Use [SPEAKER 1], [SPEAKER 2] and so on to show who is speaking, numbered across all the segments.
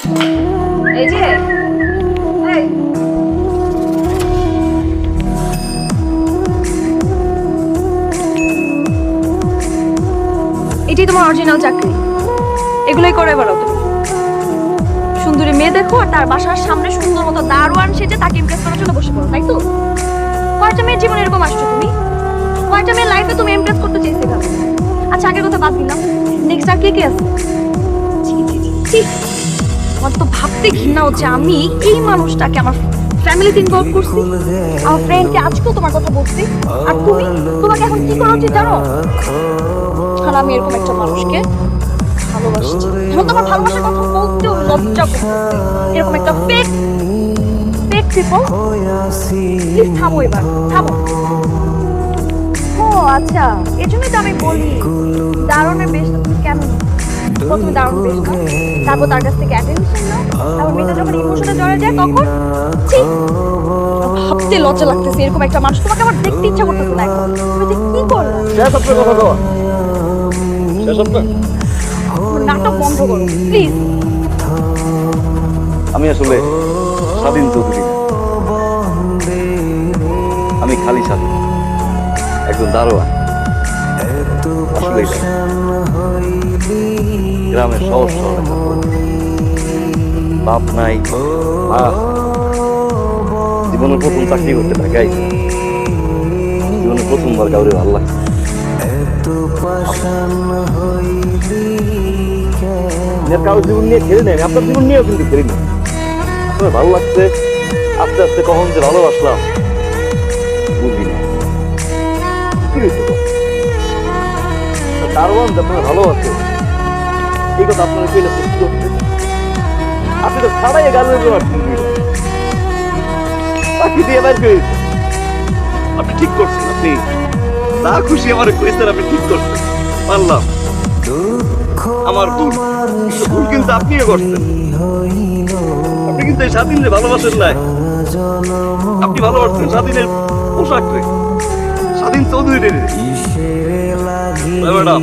[SPEAKER 1] এই যে এটাই তোমার অরিজিনাল চাকরি। এগুলোই করে বেড়াও তুমি। সুন্দরী মেয়ে দেখো আর তার বাসার সামনে সুন্দর মতো দারোয়ান সেজে তাকে ইমপ্রেস করার জন্য বসে পড়ো, তাই তো? কয়টা মেয়ের জীবনে এরকম আসছো তুমি। কয়টা মেয়ের লাইফে তুমি ইমপ্রেস করতে চেয়েছিলে। আচ্ছা আগের কথা বাদ দিলাম। নেক্সট আর কে কে আছে? ছি। আমার তো ভাবতে ঘৃণা হচ্ছে। আমি এই মানুষটাকে আমার ফ্যামিলিতে ইনভলভ করছি। আমার ফ্রেন্ডকে আজকেও তোমার কথা বলছি। আর তুমি, তোমাকে এখন কি করা উচিত জানো? আর আমি এরকম একটা মানুষকে ভালোবাসছি এখন তোমার ভালোবাসার কথা বলতেও লজ্জা করতেছে এরকম একটা ফেক ফেক পিপল থামো এবার, থামো। ও আচ্ছা। এর জন্যই তো আমি বলি দারুণের বেশ, তুমি কেমন প্রথমে দারুণ বেশ নাও, তারপর তার কাছ থেকে অ্যাটেনশন নাও। তারপর মেয়েটা যখন ইমোশনে জড়ে যায় তখন ভাবতে লজ্জা লাগতেছে এরকম একটা মানুষ। তোমাকে আমার দেখতে ইচ্ছা করতেছে না এখন। তুমি যে কি করলে?
[SPEAKER 2] শেষ আপনার কথা শেষ আপনার।
[SPEAKER 1] নাটক বন্ধ করো প্লিজ
[SPEAKER 2] আমি আসলে স্বাধীন চৌধুরী। না। আমি খালি স্বাধীন। একজন দারোয়ান। আসলে গ্রামের সহজ সরল। বাপ নাই মা জীবনের প্রথম চাকরি করতে ঢাকাই জীবনের প্রথমবার কাউরে ভালো লাগছে কারোর জীবন নিয়ে খেলে নেই আপনার জীবন নিয়েও কিন্তু খেলি না আপনার ভালো লাগছে আস্তে আস্তে কখন যে ভালোবাসলাম বুঝি না। কি হয়েছে? যে আপনার ভালো আছে? এই কথা আপনার কইলে আপনি তো ছাড়াই গালের উপর বাকি দিয়ে বের করে? আপনি ঠিক করছেন আপনি যা খুশি আমার কইছেন আপনি ঠিক করছেন। পারলাম। আমার ভুল। ভুল কিন্তু আপনিও করছেন। আপনি কিন্তু এই স্বাধীন ভালোবাসেন নাই। আপনি ভালোবাসছেন স্বাধীনের পোশাক রে স্বাধীন চৌধুরী রে ম্যাডাম।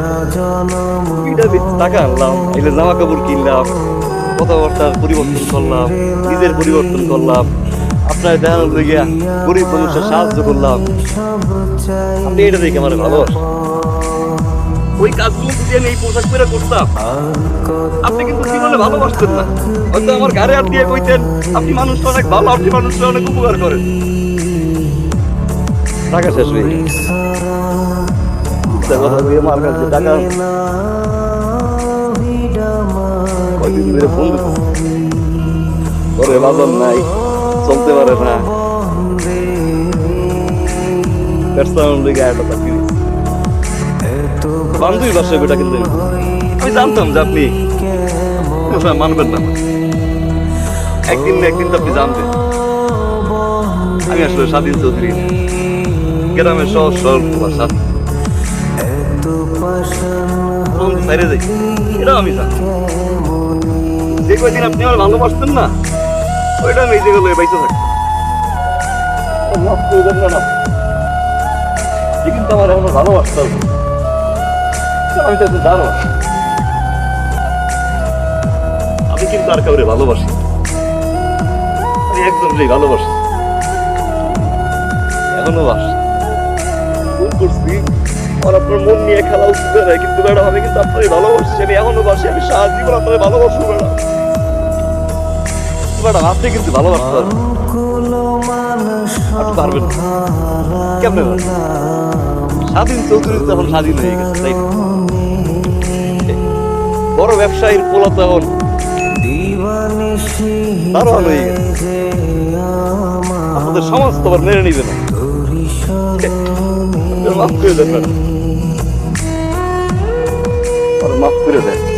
[SPEAKER 2] টাকা আনলাম, এলে জামা কাপড় কিনলাম, কথাবার্তার পরিবর্তন করলাম, নিজের পরিবর্তন করলাম। আপনার দেখানোর দিকে গরিব মানুষের সাহায্য করলাম। আপনি এটা দেখে আমার ভালোবাসেন ওই কাজগুলো যদি আমি এই পোশাক পরে করতাম। আপনি কিন্তু জীবনে ভালোবাসতেন না। হয়তো আমার ঘরে হাত দিয়ে কইতেন, আপনি মানুষটা অনেক ভালো, আপনি মানুষটা অনেক উপকার করেন। টাকা শেষ হয়ে মিথ্যা কথা দিয়ে আমার কাছে টাকা কয়দিন ধরে ফোন দিতেছে। বাজার নাই চলতে পারে না পেটসাউন্ড লেগে একটা চাকরি। বাসায় বেটা কিন্তু আমি জানতাম যে আপনি মানবেন না একদিন না একদিন তো আপনি জানবেন আমি আসলে স্বাধীন চৌধুরী। গ্রামের সহজ সরল ভাষা বাইরে যাই। এটাও আমি যে কয়দিন আপনি আমার ভালোবাসতেন না, ওইটা আমি এই জায়গায় বাইতে কিন্তু আমার এখনও ভালোবাসতাম আমি তো দারোয়ান আমি কিন্তু আর কাউরে ভালোবাসি। আমি একজনকেই ভালোবাসি। এখনও বাস করছি। আর আপনার মন নিয়ে খেলা উচিত নয় কিন্তু ম্যাডাম আমি কিন্তু আপনারই ভালোবাসি আমি এখনও বাসি আমি সারা জীবন আপনার ভালোবাসবো ম্যাডাম। ম্যাডাম আপনি কিন্তু ভালোবাসতে পারবেন আপনি পারবেন না। স্বাধীন চৌধুরী স্বাধীন হয়ে গেছে তাই বড় ব্যবসায়ীর পোলা তো এখন দারোয়ান হয়ে গেছে। আপনাদের সমাজ তো আবার মেনে নিবে না। মাফ করে দেন ম্যাডাম। আর মাফ করে দেন